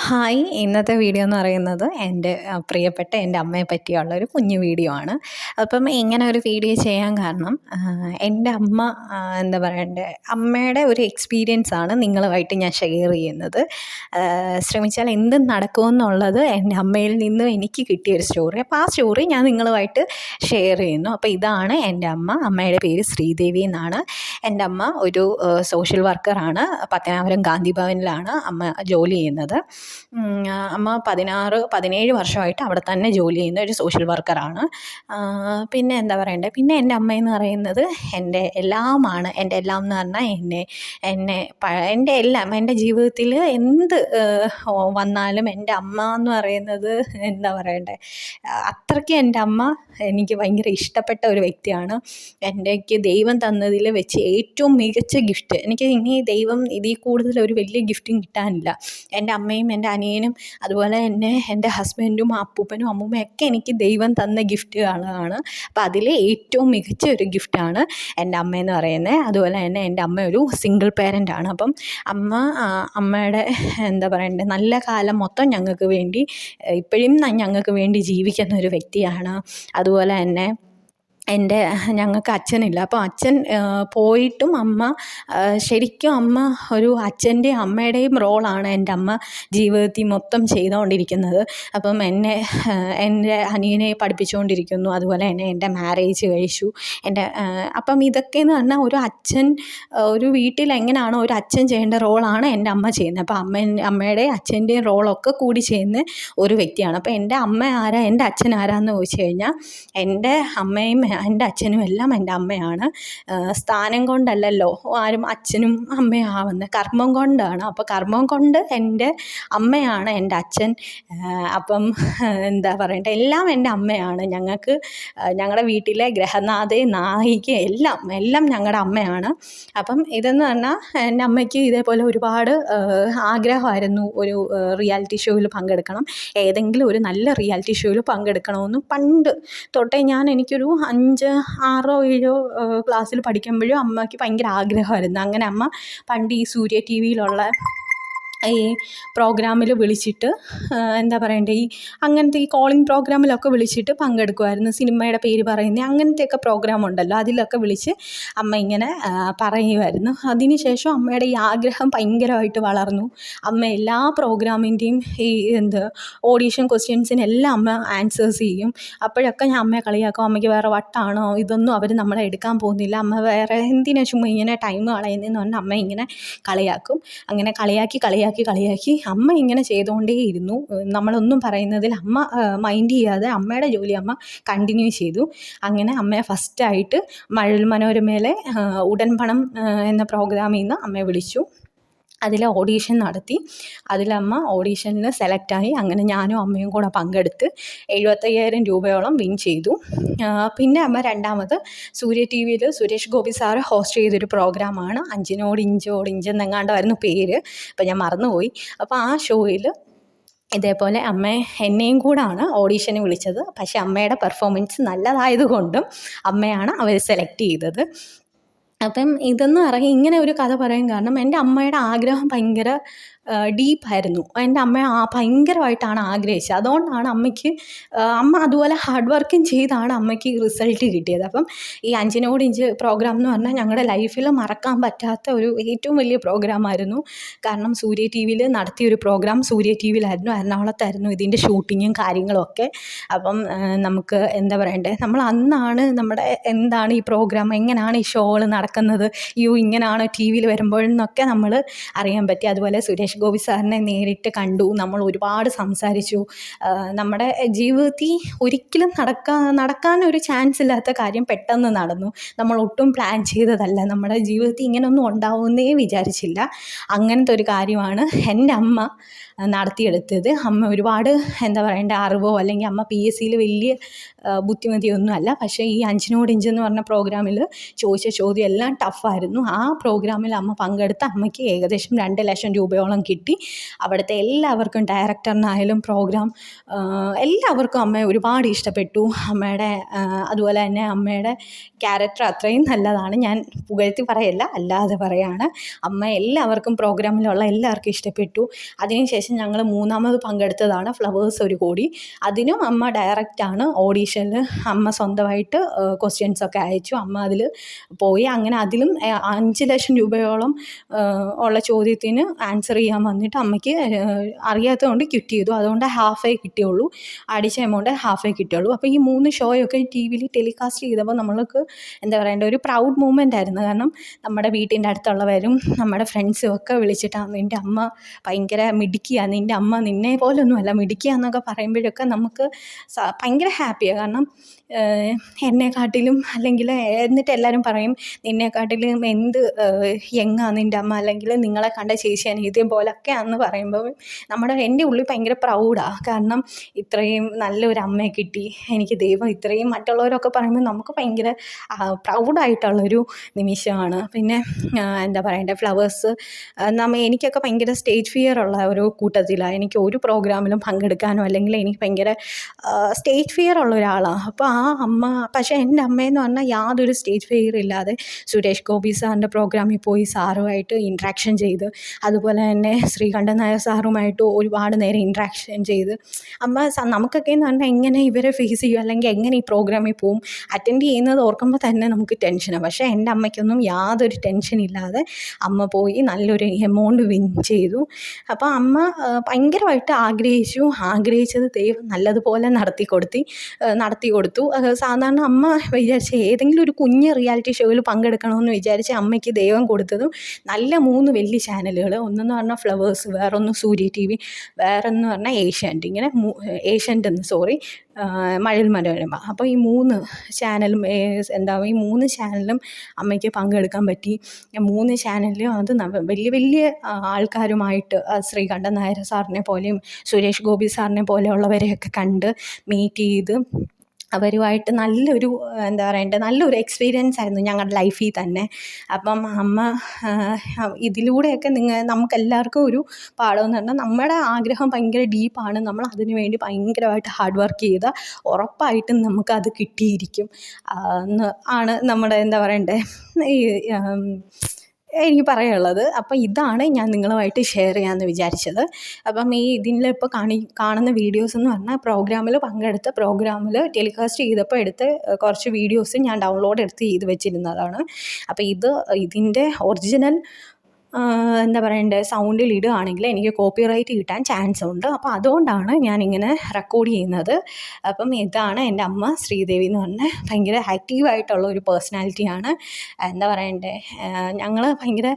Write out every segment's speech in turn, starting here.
Hi. ഇന്നത്തെ video എന്ന് പറയുന്നത് എന്റെ പ്രിയപ്പെട്ട എന്റെ അമ്മയെ പറ്റിയുള്ള ഒരു കുഞ്ഞു വീഡിയോ ആണ്. അപ്പം ഇങ്ങനെ ഒരു വീഡിയോ ചെയ്യാൻ കാരണം എന്റെ അമ്മ എന്താ പറയണ്ടേ അമ്മയുടെ ഒരു എക്സ്പീരിയൻസ് ആണ് നിങ്ങളുമായിട്ട് ഞാൻ ഷെയർ ചെയ്യുന്നത്. ശ്രമിച്ചാൽ എന്തും നടക്കുമെന്നുള്ളത് എന്റെ അമ്മയിൽ നിന്നും എനിക്ക് കിട്ടിയ ഒരു സ്റ്റോറി അപ്പോൾ ആ സ്റ്റോറി ഞാൻ നിങ്ങളുമായിട്ട് ഷെയർ ചെയ്യുന്നു. അപ്പോൾ ഇതാണ് എന്റെ അമ്മ. അമ്മയുടെ പേര് ശ്രീദേവി എന്നാണ്. എന്റെ അമ്മ ഒരു സോഷ്യൽ വർക്കറാണ് പത്തനാപുരം ഗാന്ധി ഭവനിലാണ് അമ്മ ജോലി ചെയ്യുന്നത്. അമ്മ പതിനാറ് പതിനേഴ് വർഷമായിട്ട് അവിടെ തന്നെ ജോലി ചെയ്യുന്ന ഒരു സോഷ്യൽ വർക്കറാണ് പിന്നെ എന്താ പറയണ്ടേ? പിന്നെ എന്റെ അമ്മ എന്ന് പറയുന്നത് എന്റെ എല്ലാമാണ്. എന്റെ എല്ലാം എന്ന് പറഞ്ഞാൽ എന്നെ എന്നെ എന്റെ എല്ലാം എന്റെ ജീവിതത്തിൽ എന്ത് വന്നാലും എന്റെ അമ്മ എന്ന് പറയുന്നത് എന്താ പറയണ്ടേ? അത്രയ്ക്ക് എന്റെ അമ്മ എനിക്ക് ഭയങ്കര ഇഷ്ടപ്പെട്ട ഒരു വ്യക്തിയാണ്. എനിക്ക് ദൈവം തന്നതിൽ വെച്ച് ഏറ്റവും മികച്ച ഗിഫ്റ്റ് എനിക്ക് ഇനി ദൈവം ഇതിൽ കൂടുതൽ ഒരു വലിയ ഗിഫ്റ്റും കിട്ടാനില്ല. എന്റെ അമ്മയും എന്റെ അനിയനും അതുപോലെ തന്നെ എന്റെ ഹസ്ബൻഡും അപ്പൂപ്പനും അമ്മൂമ്മയൊക്കെ എനിക്ക് ദൈവം തന്ന ഗിഫ്റ്റുകളാണ് അപ്പോൾ അതിലെ ഏറ്റവും മികച്ച ഒരു ഗിഫ്റ്റാണ് എന്റെ അമ്മയെന്ന് പറയുന്നത്. അതുപോലെ തന്നെ എന്റെ അമ്മ ഒരു സിംഗിൾ പേരന്റാണ് അപ്പം അമ്മ അമ്മയുടെ എന്താ പറയണ്ടേ നല്ല കാലം മൊത്തം ഞങ്ങൾക്ക് വേണ്ടി ഇപ്പോഴും ഞങ്ങൾക്ക് വേണ്ടി ജീവിക്കുന്ന ഒരു വ്യക്തിയാണ്. അതുപോലെ തന്നെ എന്റെ ഞങ്ങൾക്ക് അച്ഛനില്ല. അപ്പോൾ അച്ഛൻ പോയിട്ടും അമ്മ ശരിക്കും അമ്മ ഒരു അച്ഛന്റെയും അമ്മയുടെയും റോളാണ് എന്റെ അമ്മ ജീവിതത്തിൽ മൊത്തം ചെയ്തുകൊണ്ടിരിക്കുന്നത്. അപ്പം എന്നെ എന്റെ അനിയനെ പഠിപ്പിച്ചുകൊണ്ടിരിക്കുന്നു. അതുപോലെ തന്നെ എന്റെ മാരേജ് കഴിച്ചു. എന്റെ അപ്പം ഇതൊക്കെയെന്ന് പറഞ്ഞാൽ ഒരു അച്ഛൻ ഒരു വീട്ടിൽ എങ്ങനെയാണോ ഒരു അച്ഛൻ ചെയ്യേണ്ട റോളാണ് എന്റെ അമ്മ ചെയ്യുന്നത്. അപ്പോൾ അമ്മ അമ്മയുടെ അച്ഛന്റെയും റോളൊക്കെ കൂടി ചെയ്യുന്ന ഒരു വ്യക്തിയാണ്. അപ്പോൾ എന്റെ അമ്മ ആരാ എന്റെ അച്ഛൻ ആരാന്ന് ചോദിച്ചു കഴിഞ്ഞാൽ എന്റെ അമ്മയും എന്റെ അച്ഛനും എല്ലാം എന്റെ അമ്മയാണ്. സ്ഥാനം കൊണ്ടല്ലല്ലോ ആരും അച്ഛനും അമ്മയും ആവുന്നത് കർമ്മം കൊണ്ടാണ്. അപ്പോൾ കർമ്മം കൊണ്ട് എന്റെ അമ്മയാണ് എന്റെ അച്ഛൻ. അപ്പം എന്താ പറയണ്ടേ എല്ലാം എന്റെ അമ്മയാണ്. ഞങ്ങൾക്ക് ഞങ്ങളുടെ വീട്ടിലെ ഗ്രഹനാഥ നായിക എല്ലാം എല്ലാം ഞങ്ങളുടെ അമ്മയാണ്. അപ്പം ഇതെന്ന് പറഞ്ഞാൽ എന്റെ അമ്മയ്ക്ക് ഇതേപോലെ ഒരുപാട് ആഗ്രഹമായിരുന്നു ഒരു റിയാലിറ്റി ഷോയിൽ പങ്കെടുക്കണം. ഏതെങ്കിലും ഒരു നല്ല റിയാലിറ്റി ഷോയിൽ പങ്കെടുക്കണമെന്ന്. പണ്ട് തൊട്ടേ ഞാൻ എനിക്കൊരു അഞ്ച് ആറോ ഏഴോ ക്ലാസ്സിൽ പഠിക്കുമ്പോഴും അമ്മയ്ക്ക് ഭയങ്കര ആഗ്രഹമായിരുന്നു. അങ്ങനെ അമ്മ പണ്ട് ഈ സൂര്യ ടി വിയിലുള്ള ഈ പ്രോഗ്രാമിൽ വിളിച്ചിട്ട് എന്താ പറയണ്ടേ ഈ അങ്ങനത്തെ ഈ കോളിംഗ് പ്രോഗ്രാമിലൊക്കെ വിളിച്ചിട്ട് പങ്കെടുക്കുമായിരുന്നു സിനിമയുടെ പേര് പറയുന്നത് അങ്ങനത്തെയൊക്കെ പ്രോഗ്രാം ഉണ്ടല്ലോ അതിലൊക്കെ വിളിച്ച് അമ്മ ഇങ്ങനെ പറയുമായിരുന്നു അതിനുശേഷം അമ്മയുടെ ഈ ആഗ്രഹം ഭയങ്കരമായിട്ട് വളർന്നു. അമ്മ എല്ലാ പ്രോഗ്രാമിന്റെയും ഈ എന്ത് ഓഡീഷൻ ക്വസ്റ്റ്യൻസിനെല്ലാം അമ്മ ആൻസേഴ്സ് ചെയ്യും. അപ്പോഴൊക്കെ ഞാൻ അമ്മയെ കളിയാക്കും. അമ്മയ്ക്ക് വേറെ വട്ടാണോ? ഇതൊന്നും അവർ നമ്മളെ എടുക്കാൻ പോകുന്നില്ല. അമ്മ വേറെ എന്തിനാ ചുമ്മാ ഇങ്ങനെ ടൈം കളയുന്നതെന്ന് പറഞ്ഞാൽ അമ്മ ഇങ്ങനെ കളിയാക്കും. അങ്ങനെ കളിയാക്കി കളിയാക്കി കളിയാക്കി കളിയാക്കി അമ്മ ഇങ്ങനെ ചെയ്തുകൊണ്ടേയിരുന്നു നമ്മളൊന്നും പറയുന്നതിൽ അമ്മ മൈൻഡ് ചെയ്യാതെ അമ്മയുടെ ജോലി അമ്മ കണ്ടിന്യൂ ചെയ്തു. അങ്ങനെ അമ്മയെ ഫസ്റ്റായിട്ട് മഴൽ മനോരമയിലെ ഉടൻ പണം എന്ന പ്രോഗ്രാമിൽ നിന്ന് അമ്മയെ വിളിച്ചു. അതിൽ ഓഡീഷൻ നടത്തി. അതിലമ്മ ഓഡീഷനിൽ സെലക്റ്റായി അങ്ങനെ ഞാനും അമ്മയും കൂടെ പങ്കെടുത്ത് എഴുപത്തയ്യായിരം രൂപയോളം വിൻ ചെയ്തു. പിന്നെ അമ്മ രണ്ടാമത് സൂര്യ ടി വിയിൽ സുരേഷ് ഗോപി സാറ് ഹോസ്റ്റ് ചെയ്തൊരു പ്രോഗ്രാമാണ് അഞ്ചിനോട് ഇഞ്ചോട് ഇഞ്ചെന്നെങ്ങാണ്ടായിരുന്നു പേര്. അപ്പം ഞാൻ മറന്നുപോയി. അപ്പോൾ ആ ഷോയിൽ ഇതേപോലെ അമ്മ എന്നെയും കൂടാണ് ഓഡീഷന് വിളിച്ചത്. പക്ഷേ അമ്മയുടെ പെർഫോമൻസ് നല്ലതായതുകൊണ്ടും അമ്മയാണ് അവർ സെലക്ട് ചെയ്തത്. അപ്പം ഇതൊന്നും പറഞ്ഞാൽ ഇങ്ങനെ ഒരു കഥ പറയാൻ കാരണം എന്റെ അമ്മയുടെ ആഗ്രഹം ഭയങ്കര ഡീപ്പായിരുന്നു എന്റെ അമ്മ ആ ഭയങ്കരമായിട്ടാണ് ആഗ്രഹിച്ചത്. അതുകൊണ്ടാണ് അമ്മയ്ക്ക് അമ്മ അതുപോലെ ഹാർഡ് വർക്കും ചെയ്താണ് അമ്മയ്ക്ക് റിസൾട്ട് കിട്ടിയത്. അപ്പം ഈ അഞ്ചിനോട് ഇഞ്ച് പ്രോഗ്രാം എന്ന് പറഞ്ഞാൽ ഞങ്ങളുടെ ലൈഫിൽ മറക്കാൻ പറ്റാത്ത ഒരു ഏറ്റവും വലിയ പ്രോഗ്രാമായിരുന്നു കാരണം സൂര്യ ടി വിയിൽ നടത്തിയൊരു പ്രോഗ്രാം സൂര്യ ടി വിയിലായിരുന്നു എറണാകുളത്തായിരുന്നു ഇതിന്റെ ഷൂട്ടിങ്ങും കാര്യങ്ങളും ഒക്കെ അപ്പം നമുക്ക് എന്താ പറയണ്ടേ? നമ്മൾ അന്നാണ് നമ്മുടെ എന്താണ് ഈ പ്രോഗ്രാം എങ്ങനെയാണ് ഈ ഷോകൾ നടക്കുന്നത് യു ഇങ്ങനെയാണ് ടി വിയിൽ വരുമ്പോഴെന്നൊക്കെ നമ്മൾ അറിയാൻ പറ്റി. അതുപോലെ സുരേഷ് സുരേഷ് ഗോപി സാറിനെ നേരിട്ട് കണ്ടു. നമ്മൾ ഒരുപാട് സംസാരിച്ചു. നമ്മുടെ ജീവിതത്തിൽ ഒരിക്കലും നടക്കാൻ നടക്കാനൊരു ചാൻസ് ഇല്ലാത്ത കാര്യം പെട്ടെന്ന് നടന്നു. നമ്മൾ ഒട്ടും പ്ലാൻ ചെയ്തതല്ല. നമ്മുടെ ജീവിതത്തിൽ ഇങ്ങനെയൊന്നും ഉണ്ടാവുമെന്നേ വിചാരിച്ചില്ല. അങ്ങനത്തെ ഒരു കാര്യമാണ് എന്റെ അമ്മ. നടത്തിയെടുത്തത്. അമ്മ ഒരുപാട് എന്താ പറയണ്ടേ അറിവോ അല്ലെങ്കിൽ അമ്മ പി എസ് സിയിൽ വലിയ ബുദ്ധിമതിയൊന്നും അല്ല പക്ഷേ ഈ അഞ്ചിനോട് ഇഞ്ചെന്ന് പറഞ്ഞ പ്രോഗ്രാമിൽ ചോദിച്ച ചോദ്യം എല്ലാം ടഫായിരുന്നു ആ പ്രോഗ്രാമിൽ അമ്മ പങ്കെടുത്ത അമ്മയ്ക്ക് ഏകദേശം രണ്ട് ലക്ഷം രൂപയോളം കിട്ടി. അവിടുത്തെ എല്ലാവർക്കും ഡയറക്ടറിനായാലും പ്രോഗ്രാം എല്ലാവർക്കും അമ്മയെ ഒരുപാട് ഇഷ്ടപ്പെട്ടു. അമ്മയുടെ അതുപോലെ തന്നെ അമ്മയുടെ ക്യാരക്ടർ അത്രയും നല്ലതാണ്. ഞാൻ പുകഴ്ത്തി പറയല്ല അല്ലാതെ പറയാണ്. അമ്മ എല്ലാവർക്കും പ്രോഗ്രാമിലുള്ള എല്ലാവർക്കും ഇഷ്ടപ്പെട്ടു. അതിനുശേഷം ഞങ്ങൾ മൂന്നാമത് പങ്കെടുത്തതാണ് ഫ്ലവേഴ്സ് ഒരു കോടി. അതിനും അമ്മ ഡയറക്റ്റാണ് ഓഡീഷനിൽ അമ്മ സ്വന്തമായിട്ട് ക്വസ്റ്റ്യൻസൊക്കെ അയച്ചു. അമ്മ അതിൽ പോയി. അങ്ങനെ അതിലും അഞ്ച് ലക്ഷം രൂപയോളം ഉള്ള ചോദ്യത്തിന് ആൻസർ ചെയ്യാൻ വന്നിട്ട് അമ്മയ്ക്ക് അറിയാത്തതുകൊണ്ട് ക്വിറ്റ് ചെയ്തു. അതുകൊണ്ട് ഹാഫേ കിട്ടിയുള്ളൂ. അടിച്ച എമൗണ്ട് ഹാഫേ കിട്ടിയുള്ളൂ. അപ്പോൾ ഈ മൂന്ന് ഷോയൊക്കെ ടി വിയിൽ ടെലികാസ്റ്റ് ചെയ്തപ്പോൾ നമ്മൾക്ക് എന്താ പറയേണ്ട ഒരു പ്രൗഡ് മൂമെന്റ് ആയിരുന്നു. കാരണം നമ്മുടെ വീട്ടിന്റെ അടുത്തുള്ളവരും നമ്മുടെ ഫ്രണ്ട്സും ഒക്കെ വിളിച്ചിട്ടാണ് എന്റെ അമ്മ ഭയങ്കര മിടുക്കിയാണ് നിന്റെ അമ്മ നിന്നെ പോലൊന്നുമല്ല. മിടുക്കിയാന്നൊക്കെ പറയുമ്പോഴൊക്കെ നമുക്ക് ഭയങ്കര ഹാപ്പിയാണ് കാരണം എന്നെക്കാട്ടിലും അല്ലെങ്കിൽ എന്നിട്ട് എല്ലാവരും പറയും നിന്നെക്കാട്ടിലും എന്ത് യങ്ങാണ് നിന്റെ അമ്മ അല്ലെങ്കിൽ നിങ്ങളെ കണ്ട ചേച്ചി പോലൊക്കെ എന്ന് പറയുമ്പോൾ നമ്മുടെ എന്റെ ഉള്ളിൽ ഭയങ്കര പ്രൗഡാണ് കാരണം ഇത്രയും നല്ലൊരു അമ്മയെ കിട്ടി. എനിക്ക് ദൈവം ഇത്രയും മറ്റുള്ളവരൊക്കെ പറയുമ്പോൾ നമുക്ക് ഭയങ്കര പ്രൗഡായിട്ടുള്ളൊരു നിമിഷമാണ്. പിന്നെ എന്താ പറയണ്ടേ ഫ്ലവേഴ്സ് നമ്മ എനിക്കൊക്കെ ഭയങ്കര സ്റ്റേജ് ഫിയർ ഉള്ള ഒരു കൂട്ടത്തിലാണ് എനിക്ക് ഒരു പ്രോഗ്രാമിലും പങ്കെടുക്കാനോ അല്ലെങ്കിൽ എനിക്ക് ഭയങ്കര സ്റ്റേജ് ഫിയർ ഉള്ള ഒരാളാണ് അപ്പോൾ ആ അമ്മ പക്ഷേ എന്റെ അമ്മയെന്ന് പറഞ്ഞാൽ യാതൊരു സ്റ്റേജ് ഫിയർ ഇല്ലാതെ സുരേഷ് ഗോപി സാറിന്റെ പ്രോഗ്രാമിൽ പോയി സാറുമായിട്ട് ഇൻട്രാക്ഷൻ ചെയ്ത് അതുപോലെ തന്നെ ശ്രീകണ്ഠൻ നായർ സാറുമായിട്ട് ഒരുപാട് നേരം ഇൻട്രാക്ഷൻ ചെയ്ത്. അമ്മ നമുക്കൊക്കെ എന്ന് പറഞ്ഞാൽ എങ്ങനെ ഇവരെ ഫേസ് ചെയ്യും? അല്ലെങ്കിൽ എങ്ങനെ ഈ പ്രോഗ്രാമിൽ പോവും? അറ്റൻഡ് ചെയ്യുന്നത് ഓർക്കുമ്പോൾ തന്നെ നമുക്ക് ടെൻഷനാണ് പക്ഷേ എന്റെ അമ്മയ്ക്കൊന്നും യാതൊരു ടെൻഷൻ ഇല്ലാതെ അമ്മ പോയി നല്ലൊരു എമൗണ്ട് വിൻ ചെയ്തു. അപ്പോൾ അമ്മ ഭയങ്കരമായിട്ട് ആഗ്രഹിച്ചു. ആഗ്രഹിച്ചത് ദൈവം നല്ലതുപോലെ നടത്തി കൊടുത്തി നടത്തി കൊടുത്തു. സാധാരണ അമ്മ വിചാരിച്ച ഏതെങ്കിലും ഒരു കുഞ്ഞ് റിയാലിറ്റി ഷോയിൽ പങ്കെടുക്കണമെന്ന് വിചാരിച്ച് അമ്മയ്ക്ക് ദൈവം കൊടുത്തതും നല്ല മൂന്ന് വലിയ ചാനലുകൾ ഒന്നെന്ന് പറഞ്ഞാൽ ഫ്ലവേഴ്സ് വേറൊന്ന് സൂര്യ ടി വി വേറൊന്ന് പറഞ്ഞാൽ ഏഷ്യാനെറ്റ്. ഇങ്ങനെ ഏഷ്യാനെറ്റ് എന്ന് സോറി മഴൽ മനോരമ. അപ്പോൾ ഈ മൂന്ന് ചാനലും എന്താ ഈ മൂന്ന് ചാനലും അമ്മയ്ക്ക് പങ്കെടുക്കാൻ പറ്റി. മൂന്ന് ചാനലിലും അത് വലിയ വലിയ ആൾക്കാരുമായിട്ട് ശ്രീകണ്ഠൻ നായർ സാറിനെ പോലെയും സുരേഷ് ഗോപി സാറിനെ പോലെയുള്ളവരെയൊക്കെ കണ്ട് മീറ്റ് ചെയ്ത് അവരുമായിട്ട് നല്ലൊരു എന്താ പറയണ്ടേ നല്ലൊരു എക്സ്പീരിയൻസ് ആയിരുന്നു ഞങ്ങളുടെ ലൈഫിൽ തന്നെ. അപ്പം അമ്മ ഇതിലൂടെയൊക്കെ നിങ്ങൾ നമുക്കെല്ലാവർക്കും ഒരു പാഠമെന്ന് പറഞ്ഞാൽ നമ്മുടെ ആഗ്രഹം ഭയങ്കര ഡീപ്പാണ് നമ്മൾ അതിന് വേണ്ടി ഭയങ്കരമായിട്ട് ഹാർഡ് വർക്ക് ചെയ്താൽ ഉറപ്പായിട്ടും നമുക്കത് കിട്ടിയിരിക്കും. ആണ് നമ്മുടെ എന്താ പറയണ്ടേ ഈ എനിക്ക് പറയാനുള്ളത്. അപ്പം ഇതാണ് ഞാൻ നിങ്ങളുമായിട്ട് ഷെയർ ചെയ്യാമെന്ന് വിചാരിച്ചത്. അപ്പം ഈ ഇതിലിപ്പോൾ കാണി കാണുന്ന വീഡിയോസ് എന്ന് പറഞ്ഞാൽ പ്രോഗ്രാമിൽ പങ്കെടുത്ത പ്രോഗ്രാമിൽ ടെലികാസ്റ്റ് ചെയ്തപ്പോൾ എടുത്ത് കുറച്ച് വീഡിയോസ് ഞാൻ ഡൗൺലോഡ് എടുത്ത് ചെയ്ത് വെച്ചിരുന്നതാണ്. അപ്പോൾ ഇത് ഇതിന്റെ ഒറിജിനൽ എന്താ പറയണ്ടേ സൗണ്ടിൽ ഇടുകയാണെങ്കിൽ എനിക്ക് കോപ്പി റൈറ്റ് കിട്ടാൻ ചാൻസ് ഉണ്ട്. അപ്പോൾ അതുകൊണ്ടാണ് ഞാനിങ്ങനെ റെക്കോർഡ് ചെയ്യുന്നത്. അപ്പം ഇതാണ് എന്റെ അമ്മ ശ്രീദേവി എന്ന് പറഞ്ഞ ഭയങ്കര ആക്റ്റീവായിട്ടുള്ള ഒരു പേഴ്സണാലിറ്റിയാണ് എന്താ പറയണ്ടേ ഞങ്ങൾ ഭയങ്കര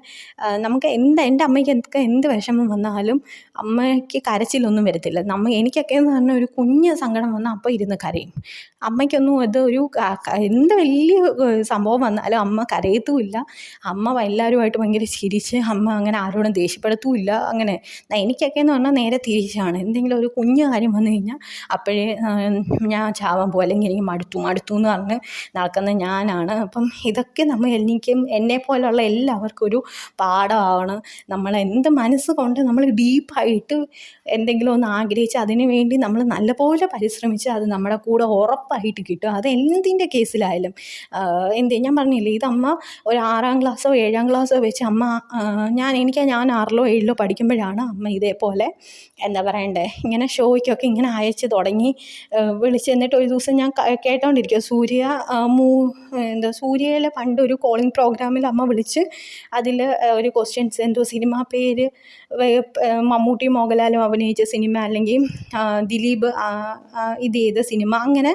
നമുക്ക് എന്ത് എന്റെ അമ്മയ്ക്ക് എന്തൊക്കെ എന്ത് വിഷമം വന്നാലും അമ്മയ്ക്ക് കരച്ചിലൊന്നും വരത്തില്ല. നമ്മ എനിക്കൊക്കെ എന്ന് പറഞ്ഞാൽ ഒരു കുഞ്ഞ് സങ്കടം വന്നാൽ അപ്പോൾ ഇരുന്ന് കരയും. അമ്മയ്ക്കൊന്നും അത് ഒരു എന്ത് വലിയ സംഭവം വന്നാലും അമ്മ കരയത്തുമില്ല. അമ്മ എല്ലാവരുമായിട്ട് ഭയങ്കര ചിരിച്ച് അമ്മ അങ്ങനെ ആരോടും ദേഷ്യപ്പെടുത്തുമില്ല അങ്ങനെ. എനിക്കൊക്കെ എന്ന് പറഞ്ഞാൽ നേരെ തിരിച്ചാണ്. എന്തെങ്കിലും ഒരു കുഞ്ഞു കാര്യം വന്നു കഴിഞ്ഞാൽ അപ്പോഴേ ഞാൻ ചാവാൻ പോകും അല്ലെങ്കിൽ എനിക്ക് മടുത്തു മടുത്തു എന്ന് പറഞ്ഞ് നടക്കുന്ന ഞാനാണ്. അപ്പം ഇതൊക്കെ നമ്മൾ എനിക്കും എന്നെ പോലുള്ള എല്ലാവർക്കും ഒരു പാഠമാണ്. നമ്മൾ എന്ത് മനസ്സ് കൊണ്ട് നമ്മൾ ഡീപ്പായിട്ട് എന്തെങ്കിലും ഒന്ന് ആഗ്രഹിച്ച് അതിന് വേണ്ടി നമ്മൾ നല്ലപോലെ പരിശ്രമിച്ച് അത് നമ്മുടെ കൂടെ ഉറപ്പായിട്ട് കിട്ടും. അത് എന്തിന്റെ കേസിലായാലും. എന്ത് ഞാൻ പറഞ്ഞില്ലേ ഇത് അമ്മ ഒരു ആറാം ക്ലാസ്സോ ഏഴാം ക്ലാസ്സോ വെച്ച് അമ്മ ഞാൻ എനിക്ക് ഞാൻ ആറിലോ ഏഴിലോ പഠിക്കുമ്പോഴാണ് അമ്മ ഇതേപോലെ എന്താ പറയണ്ടേ ഇങ്ങനെ ഷോയ്ക്കൊക്കെ ഇങ്ങനെ അയച്ച് തുടങ്ങി വിളിച്ച് എന്നിട്ട് ഒരു ദിവസം ഞാൻ കേട്ടോണ്ടിരിക്കുക സൂര്യ മൂ എന്താ സൂര്യയിലെ പണ്ടൊരു കോളിംഗ് പ്രോഗ്രാമിൽ അമ്മ വിളിച്ച് അതിൽ ഒരു ക്വസ്റ്റ്യൻസ് എന്തോ സിനിമ പേര് മമ്മൂട്ടി മോഹൻലാലും അഭിനയിച്ച സിനിമ അല്ലെങ്കിൽ ദിലീപ് ഇത് ചെയ്ത സിനിമ. അങ്ങനെ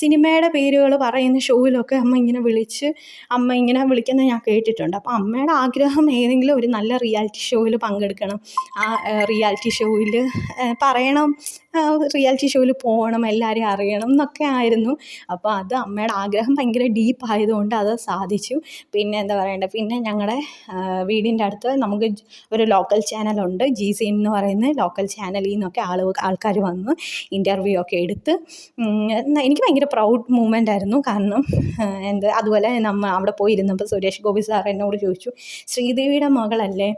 സിനിമയുടെ പേരുകൾ പറയുന്ന ഷോയിലൊക്കെ അമ്മ ഇങ്ങനെ വിളിച്ച് അമ്മ ഇങ്ങനെ വിളിക്കുന്നത് ഞാൻ കേട്ടിട്ടുണ്ട്. അപ്പോൾ അമ്മയുടെ ആഗ്രഹം ഏതെങ്കിലും ഒരു നല്ല റിയാലിറ്റി ഷോയിൽ പങ്കെടുക്കണം. ആ റിയാലിറ്റി ഷോയിൽ പറയണം. റിയാലിറ്റി ഷോയിൽ പോകണം എല്ലാവരെയും അറിയണം എന്നൊക്കെ ആയിരുന്നു. അപ്പോൾ അത് അമ്മയുടെ ആഗ്രഹം ഭയങ്കര ഡീപ്പ് ആയതുകൊണ്ട് അത് സാധിച്ചു. പിന്നെ എന്താ പറയണ്ടേ പിന്നെ ഞങ്ങളുടെ വീടിന്റെ അടുത്ത് നമുക്ക് ഒരു ലോക്കൽ ചാനലുണ്ട് ജി സി എന്ന് പറയുന്ന ലോക്കൽ ചാനലിൽ നിന്നൊക്കെ ആൾ ആൾക്കാർ വന്ന് ഇന്റർവ്യൂ ഒക്കെ എടുത്ത് എനിക്ക് ഭയങ്കര പ്രൗഡ് മൂമെന്റ് ആയിരുന്നു. കാരണം എന്ത് അതുപോലെ നമ്മൾ അവിടെ പോയി ഇരുന്നപ്പോൾ സുരേഷ് ഗോപി സാർ എന്നോട് ചോദിച്ചു ശ്രീദേവിയുടെ മകളല്ലേ?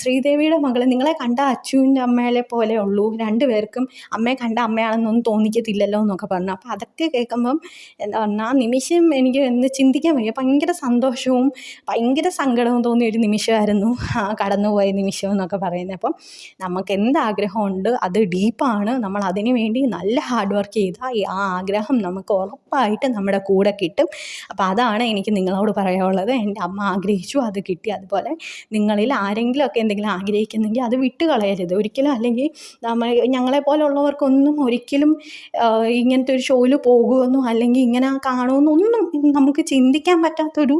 ശ്രീദേവിയുടെ മകൾ നിങ്ങളെ കണ്ട അച്ചുവിന്റെ അമ്മയെ പോലെ ഉള്ളൂ. രണ്ട് പേർക്കും അമ്മയെ കണ്ട അമ്മയാണെന്നൊന്നും തോന്നിക്കത്തില്ലല്ലോ എന്നൊക്കെ പറഞ്ഞു. അപ്പോൾ അതൊക്കെ കേൾക്കുമ്പം എന്താ പറഞ്ഞാൽ ആ നിമിഷം എനിക്ക് എന്ന് ചിന്തിക്കാൻ വയ്യ ഭയങ്കര സന്തോഷവും ഭയങ്കര സങ്കടവും തോന്നിയ ഒരു നിമിഷമായിരുന്നു ആ കടന്നുപോയ നിമിഷം എന്നൊക്കെ പറയുന്നത്. അപ്പം നമുക്ക് എന്ത് ആഗ്രഹമുണ്ട് അത് ഡീപ്പാണ്. നമ്മൾ അതിനു വേണ്ടി നല്ല ഹാർഡ് വർക്ക് ചെയ്താൽ ആ ആഗ്രഹം നമുക്ക് ഉറപ്പായിട്ട് നമ്മുടെ കൂടെ കിട്ടും. അപ്പോൾ അതാണ് എനിക്ക് നിങ്ങളോട് പറയാനുള്ളത്. എന്റെ അമ്മ ആഗ്രഹിച്ചു അത് കിട്ടി. അതുപോലെ നിങ്ങളിൽ ആരെങ്കിലുമൊക്കെ എന്തെങ്കിലും ആഗ്രഹിക്കുന്നെങ്കിൽ അത് വിട്ടുകളയരുത്. ഒരിക്കലും അല്ലെങ്കിൽ നമ്മൾ ഞങ്ങളെ പോലുള്ളവർക്കൊന്നും ഒരിക്കലും ഇങ്ങനത്തെ ഒരു ഷോയിൽ പോകുമെന്നോ അല്ലെങ്കിൽ ഇങ്ങനെ കാണുമെന്നോ ഒന്നും നമുക്ക് ചിന്തിക്കാൻ പറ്റാത്തൊരു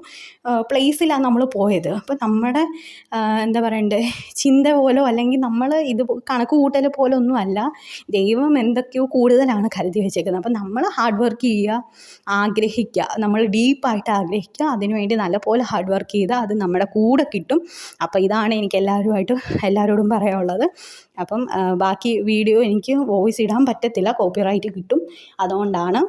പ്ലേസിലാണ് നമ്മൾ പോയത്. അപ്പോൾ നമ്മുടെ എന്താ പറയണ്ടേ ചിന്ത പോലോ അല്ലെങ്കിൽ നമ്മൾ ഇത് കണക്ക് കൂട്ടൽ പോലെ ഒന്നും അല്ല. ദൈവം എന്തൊക്കെയോ കൂടുതലാണ് കരുതി വെച്ചേക്കുന്നത്. അപ്പം നമ്മൾ ഹാർഡ് വർക്ക് ചെയ്യുക ആഗ്രഹിക്കുക നമ്മൾ ഡീപ്പായിട്ട് ആഗ്രഹിക്കുക അതിനുവേണ്ടി നല്ലപോലെ ഹാർഡ് വർക്ക് ചെയ്താൽ അത് നമ്മുടെ കൂടെ കിട്ടും. അപ്പോൾ ഇതാണ് എനിക്ക് എല്ലാവരുമായിട്ട് എല്ലാവരോടും പറയാനുള്ളത്. അപ്പം ബാക്കി വീഡിയോ എനിക്ക് വോയിസ് ഇടാൻ പറ്റത്തില്ല കോപ്പിറൈറ്റ് കിട്ടും. അതുകൊണ്ടാണ്